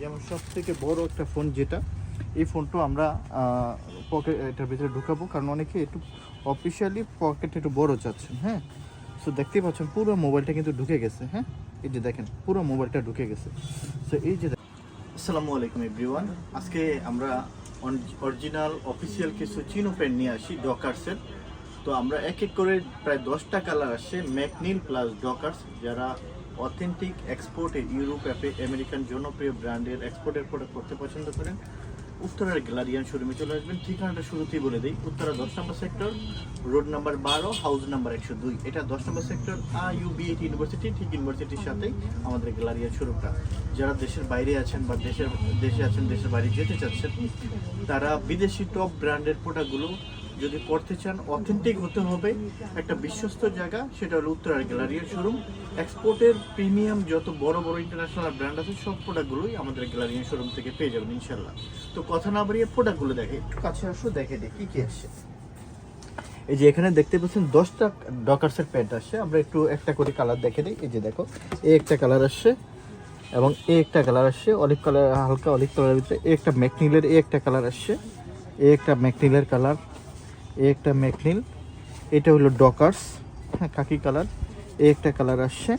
যেমন সব থেকে বড় একটা ফোন যেটা, এই ফোনটা আমরা পকেট এটার ভিতরে ঢুকাবো, কারণ অনেকে একটু অফিসিয়ালি পকেট একটু বড় চাচ্ছেন হ্যাঁ? সো দেখতেই পাচ্ছেন পুরো মোবাইলটা কিন্তু ঢুকে গেছে হ্যাঁ? এই যে দেখেন, পুরো মোবাইলটা ঢুকে গেছে। সো এই যে আসসালামু আলাইকুম এভরিওয়ান আজকে আমরা অরিজিনাল অফিসিয়াল কিছু চিনো প্যান্ট নিয়ে আসি ডকার্সের তো আমরা এক এক করে প্রায় দশটা কালার আসছে ম্যাকনিল প্লাস ডকার্স যারা অথেন্টিক এক্সপোর্ট ইউরোপ অ্যাপে- আমেরিকান জনপ্রিয় ব্র্যান্ডের এক্সপোর্টের প্রোডাক্ট করতে পছন্দ করেন। উত্তরার গ্যালারিয়ান শোরুমে চলে আসবেন। ঠিকানাটা শুরুতেই বলে দিই। উত্তরা দশ নম্বর সেক্টর, রোড নাম্বার বারো, হাউস নাম্বার একশো দুই। এটা দশ number sector U B university, ঠিক ইউনিভার্সিটির সাথেই আমাদের গ্যালারিয়ান শোরুমটা। যারা দেশের বাইরে আছেন বা দেশের, দেশে আছেন, দেশের বাইরে যেতে চাচ্ছেন, তারা বিদেশি টপ ব্র্যান্ডের প্রোডাক্টগুলো যদি পড়তে চান অথেন্টিক হতে হবে। একটা বিশ্বস্ত জায়গা, সেটা হলো উত্তরার গ্যালারিয়ার শোরুম এক্সপোর্টের প্রিমিয়াম যত বড় বড় ইন্টারন্যাশনাল ব্র্যান্ড আছে, সব প্রোডাক্টগুলোই আমাদের গ্যালারিয়ান শোরুম থেকে পেয়ে যাবেন ইনশাল্লাহ তো কথা না বাড়িয়ে প্রোডাক্টগুলো দেখে, একটু কাছে আসো, দেখে দিই কি কি আসছে এই যে এখানে দেখতে পাচ্ছেন, দশটা ডকার্সের প্যান্ট আসছে আমরা একটু একটা করে কালার দেখে দিই এই যে দেখো এই একটা কালার আসছে এবং এই একটা কালার আসছে। অলিভ কালার হালকা অলিভ কালারের ভিতরে একটা ম্যাকনিলের এই একটা কালার আসছে। এই একটা ম্যাকনিলের কালার এই একটা ম্যাকনিল এটা হলো ডকার্স হ্যাঁ কাকি কালার। এই একটা কালার আসছে,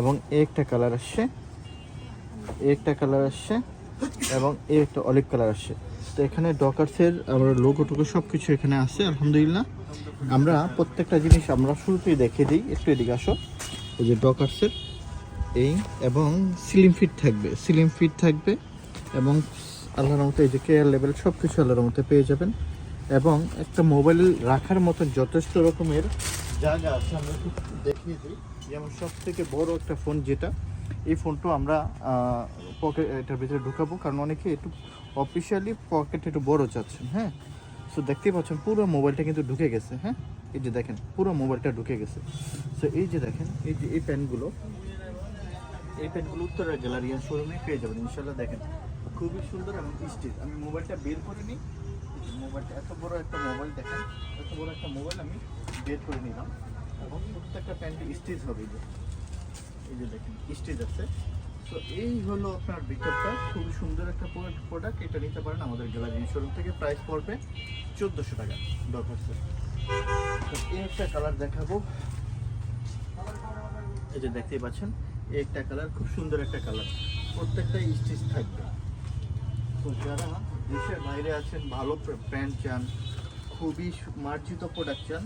এবং এই একটা কালার আসছে, এই একটা কালার আসছে, এবং এই একটা অলিভ কালার আসছে। তো এখানে ডকার্সের আমরা লোগো টোগো সব কিছু এখানে আছে, আলহামদুলিল্লাহ। আমরা প্রত্যেকটা জিনিস আমরা শুরুতেই দেখে দিই, একটু এদিকে আসো। এই যে ডকার্সের এই, এবং সিলিম ফিট থাকবে, সিলিম ফিট থাকবে, এবং আল্লাহর মতো এই যে কেয়ার লেভেল সব কিছু আল্লাহর মতো পেয়ে যাবেন। এবং একটা মোবাইল রাখার মতো যথেষ্ট রকমের জায়গা আছে আমরা দেখিয়ে দিই। যেমন সব থেকে বড় একটা ফোন যেটা, এই ফোনটা আমরা পকেট এটার ভিতরে ঢুকাবো, কারণ অনেকে একটু অফিসিয়ালি পকেট একটু বড় চাচ্ছেন হ্যাঁ? সো দেখতেই পাচ্ছেন পুরো মোবাইলটা কিন্তু ঢুকে গেছে হ্যাঁ? এই যে দেখেন, পুরো মোবাইলটা ঢুকে গেছে। সো এই যে দেখেন, এই যে এই প্যানগুলো, এই প্যান্টগুলো উত্তরের গ্যালারিয়ান শোরুমে পেয়ে যাবেন ইনশাল্লাহ দেখেন। খুবই সুন্দর এবং স্টিচ আমি মোবাইলটা বের করে নিই। মোবাইলটা, এত বড় একটা মোবাইল দেখেন, এত বড় একটা মোবাইল আমি বের করে নিলাম। এবং প্রত্যেকটা প্যান্টে স্টিচ হবে যে। এই যে দেখেন, স্টিচ আছে। তো এই হলো আপনার ভিতরটা খুবই সুন্দর একটা প্রোডাক্ট এটা নিতে পারেন আমাদের গ্যালারিয়ান শোরুম থেকে। প্রাইস পড়বে চোদ্দোশো টাকা, দরকার তো এই একটা কালার দেখাবো। এই যে দেখতেই পাচ্ছেন এই একটা কালার খুব সুন্দর একটা কালার প্রত্যেকটা স্টিচ থাকবে। তো যারা দেশের বাইরে আছেন ভালো প্যান্ট চান, খুবই মার্জিত প্রোডাক্ট চান।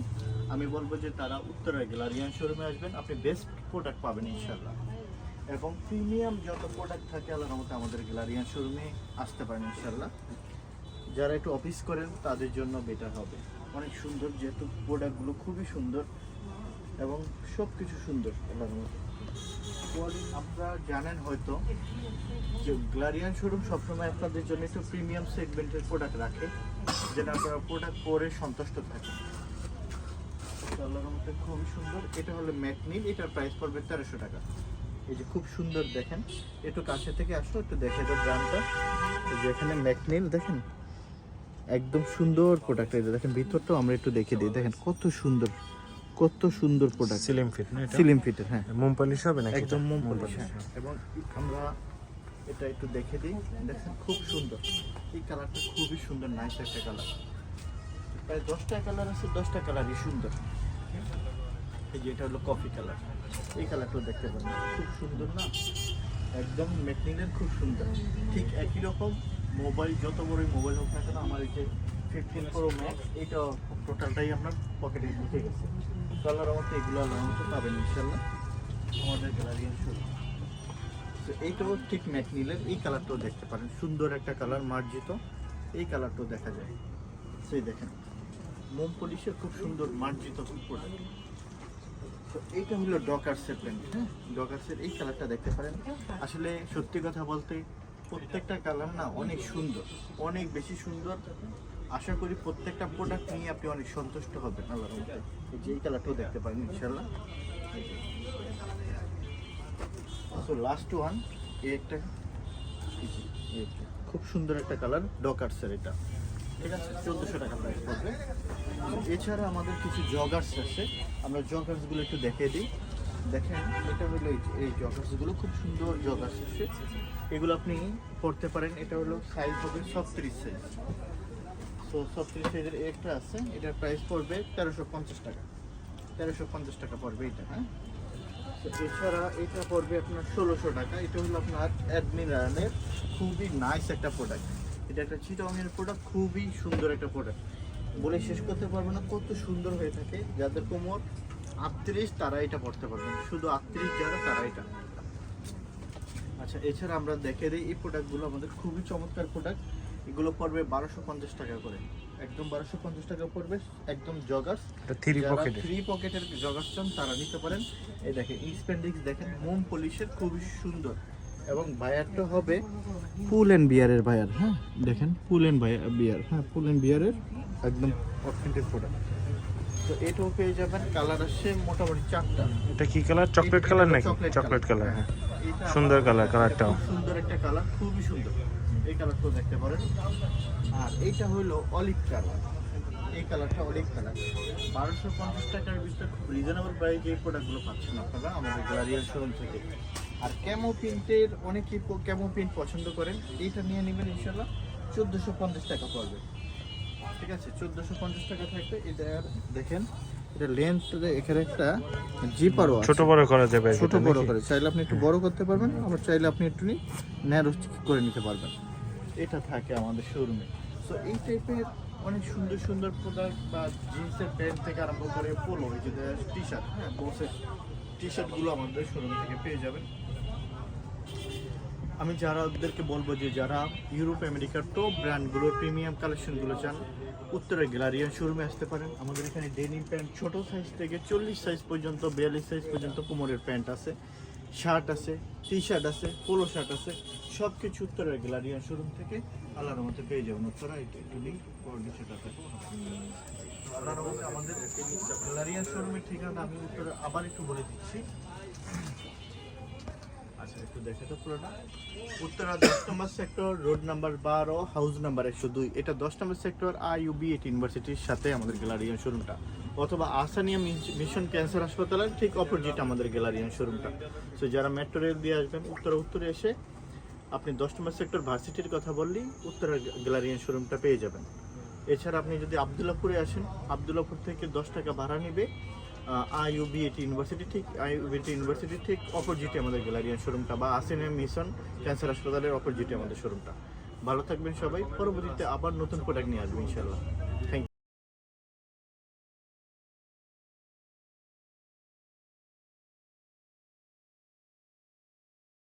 আমি বলব যে তারা উত্তরের গ্যালারিয়ান শোরুমে আসবেন, আপনি বেস্ট প্রোডাক্ট পাবেন ইনশাল্লাহ এবং প্রিমিয়াম যত প্রোডাক্ট থাকে, আল্লাহর মতো আমাদের গ্যালারিয়ান শোরুমে আসতে পারেন ইনশাল্লাহ যারা একটু অফিস করেন, তাদের জন্য বেটার হবে। অনেক সুন্দর যেহেতু প্রোডাক্টগুলো খুবই সুন্দর এবং সব কিছু সুন্দর, আল্লাহর মতো আপনারা জানেন হয়তো যে গ্লারিয়ান শোরুম সবসময় আপনাদের জন্য একটু প্রিমিয়াম সেগমেন্টের প্রোডাক্ট রাখে, যেটা আপনারা প্রোডাক্ট পরে সন্তুষ্ট মধ্যে খুবই সুন্দর। এটা হলো ম্যাকনিল এটার প্রাইস পড়বে তেরোশো টাকা। এই যে খুব সুন্দর দেখেন। একটু কাছে থেকে আসো, একটু দেখে ব্র্যান্ডটা এই যে এখানে ম্যাকনিল দেখেন? একদম সুন্দর প্রোডাক্ট যে দেখেন, ভিতরটাও আমরা একটু দেখে দিই। দেখেন কত সুন্দর। কত সুন্দর প্রোডাক্ট সিলিম ফিট না এটা? সিলিম ফিটের হ্যাঁ। মোম পালিশ হবে নাকি একদম এটা? মোম মোম পলিশ হ্যাঁ। এবং আমরা এটা একটু দেখে দিই। দেখেন খুব সুন্দর। এই কালারটা খুবই সুন্দর নাইস একটা কালার। প্রায় দশটা কালার আছে দশটা কালারই সুন্দর। এই যে এটা হলো কফি কালার এই কালারটাও দেখতে পারেন খুব সুন্দর না? একদম মেকনিলের খুব সুন্দর। ঠিক একই রকম মোবাইল যত বড়ই মোবাইল হোক না কেন আমার এই যে ফিফটিন প্রো ম্যাক্স এটা টোটালটাই আপনার পকেটে ঢুকে গেছে। কালার আমাকে এগুলো আল্লাহর মতো পাবেন ইনশাল্লাহ আমাদের গ্যালারি শুরু। তো এইটাও ঠিক ম্যাকনিলের এই কালারটাও দেখতে পারেন। সুন্দর একটা কালার, মার্জিত। এই কালারটাও দেখা যায়। সেই দেখেন। মোম পলিশের খুব সুন্দর মার্জিত প্রোডাক্ট তো এইটা হলো ডকার্সের প্যান্ট হ্যাঁ? ডকার্সের এই কালারটা দেখতে পারেন। আসলে সত্যি কথা বলতে, প্রত্যেকটা কালার না অনেক সুন্দর। অনেক বেশি সুন্দর। আশা করি প্রত্যেকটা প্রোডাক্ট নিয়ে আপনি অনেক সন্তুষ্ট হবেন আল্লাহর রহমতে। এই যে কালারটাও দেখতে পারেন ইনশাল্লাহ সো লাস্ট ওয়ান এই একটা। খুব সুন্দর একটা কালার ডকার্সের এটা। আছে চোদ্দোশো টাকা প্রাইস পড়বে। এছাড়া আমাদের কিছু জগার্স আছে। আমরা জগার্সগুলো একটু দেখে দিই। দেখেন, এটা হলো এই জগার্সগুলো খুব সুন্দর জগার্স এসে এগুলো আপনি পড়তে পারেন। এটা হলো সাইজ হবে ছত্রিশ সাইজ তো ছত্রিশ সাইজের একটা আছে, এটার প্রাইস পড়বে তেরোশো পঞ্চাশ টাকা। তেরোশো পঞ্চাশ টাকা পড়বে এটা হ্যাঁ? এছাড়া এটা পড়বে আপনার ষোলোশো টাকা। এটা হলো আপনার অ্যাডমিরানের খুবই নাইস একটা প্রোডাক্ট এটা একটা চিটাংয়ের প্রোডাক্ট খুবই সুন্দর একটা প্রোডাক্ট বলে শেষ করতে পারবে না, কত সুন্দর হয়ে থাকে। যাদের কোমর আটত্রিশ, তারা এটা পড়তে পারবেন শুধু আটত্রিশ যারা, তারা এটা। আচ্ছা এছাড়া আমরা দেখে দিই, এই প্রোডাক্টগুলো আমাদের খুবই চমৎকার প্রোডাক্ট এগুলো পড়বে বারোশো পঞ্চাশ টাকা করে। একদম বারোশো পঞ্চাশ টাকা পড়বে একদম জগার্স এটা থ্রি পকেটে থ্রি পকেটের জগার্স চান তারা নিতে পারেন। এই দেখেন স্পেন্ডিক্স দেখেন মোম পলিশের খুবই সুন্দর। এবং বায়ারটা হবে ফুল এন্ড বিয়ারের বায়ার হ্যাঁ? দেখেন ফুল এন্ড বিয়ার হ্যাঁ ফুল এন্ড বিয়ারের একদম অথেন্টিক প্রোডাক্ট তো এটাও পেয়ে যাবেন কালার আসছে মোটামুটি চারটা। এটা কি কালার চকলেট কালার নাকি? চকলেট কালার হ্যাঁ। সুন্দর colourটাও। খুব সুন্দর একটা কালার খুবই সুন্দর। এই কালারটাও দেখতে পারেন। আর এইটা হলো অলিভ কালার এই কালারটা অলিভ কালার বারোশো পঞ্চাশ টাকার ভিতরে খুব রিজনেবল প্রাইসে এই প্রোডাক্টগুলো পাচ্ছেন আপনারা আমাদের গ্যালারিয়াল শোরুম থেকে। আর ক্যামো প্রিন্টের অনেকেই ক্যামো প্রিন্ট পছন্দ করেন। এইটা নিয়ে নেবেন ইনশাল্লাহ চোদ্দোশো পঞ্চাশ টাকা পড়বে। ঠিক আছে? চোদ্দোশো পঞ্চাশ টাকা থাকবে। এটা দেখেন এটা লেন্থ এখানে একটা জিপারও ছোট বড় করা যাবে ছোট বড় করে। চাইলে আপনি একটু বড় করতে পারবেন। আবার চাইলে আপনি একটু ন্যারো করে নিতে পারবেন। এটা থাকে আমাদের শোরুমে সো এই টাইপের অনেক সুন্দর সুন্দর প্রোডাক্ট বা জিন্সের প্যান্ট থেকে আরম্ভ করে পোলো এই যে টি শার্ট হ্যাঁ বসের টি শার্টগুলো আমাদের শোরুম থেকে পেয়ে যাবেন। আমি যারা ওদেরকে বলব যে যারা ইউরোপ আমেরিকার টপ ব্র্যান্ডগুলো প্রিমিয়াম কালেকশনগুলো চান উত্তরের গ্যালারিয়ান শোরুমে আসতে পারেন। আমাদের এখানে ডেনিম প্যান্ট ছোট সাইজ থেকে চল্লিশ সাইজ পর্যন্ত, বিয়াল্লিশ সাইজ পর্যন্ত কোমরের প্যান্ট আছে। শার্ট আছে টি শার্ট আছে, পোলো শার্ট আছে সব কিছু উত্তরের গ্যালারিয়ান শোরুম থেকে আল্লাহর মধ্যে পেয়ে যাবেন। উত্তরা, এটা একটু নেই সেটাতে আল্লাহর মধ্যে আমাদের গ্যালারিয়ান শোরুমের ঠিকানা আমি উত্তরে আবার একটু বলে দিচ্ছি। আচ্ছা একটু দেখে তো উত্তরা দশ নম্বর সেক্টর রোড নাম্বার বারো হাউস নাম্বার একশো দুই। এটা দশ নম্বর সেক্টর আইউবি এট ইউনিভার্সিটির সাথে আমাদের গ্যালারিয়ান শোরুমটা। অথবা আসানিয়া মিশন ক্যান্সার হাসপাতালের ঠিক অপোজিট আমাদের গ্যালারিয়ান শোরুমটা। সো যারা মেট্রো রেল দিয়ে আসবেন, উত্তরা উত্তরে এসে আপনি দশ নম্বর সেক্টর ভার্সিটির কথা বললেই উত্তরা গ্যালারিয়ান শোরুমটা পেয়ে যাবেন। এছাড়া আপনি যদি আবদুল্লাপুরে আসেন, আবদুল্লাপুর থেকে দশ টাকা ভাড়া নেবে আইউবিএটি ইউনিভার্সিটি ঠিক আইউবিএটি ইউনিভার্সিটি ঠিক অপোজিটে আমাদের গ্যালারিয়ান শোরুমটা বা আসেনে মিশন ক্যান্সার হাসপাতালের অপোজিটে আমাদের শোরুমটা। ভালো থাকবেন সবাই, পরবর্তীতে আবার নতুন প্রোডাক্ট নিয়ে আসবেন ইনশাল্লাহ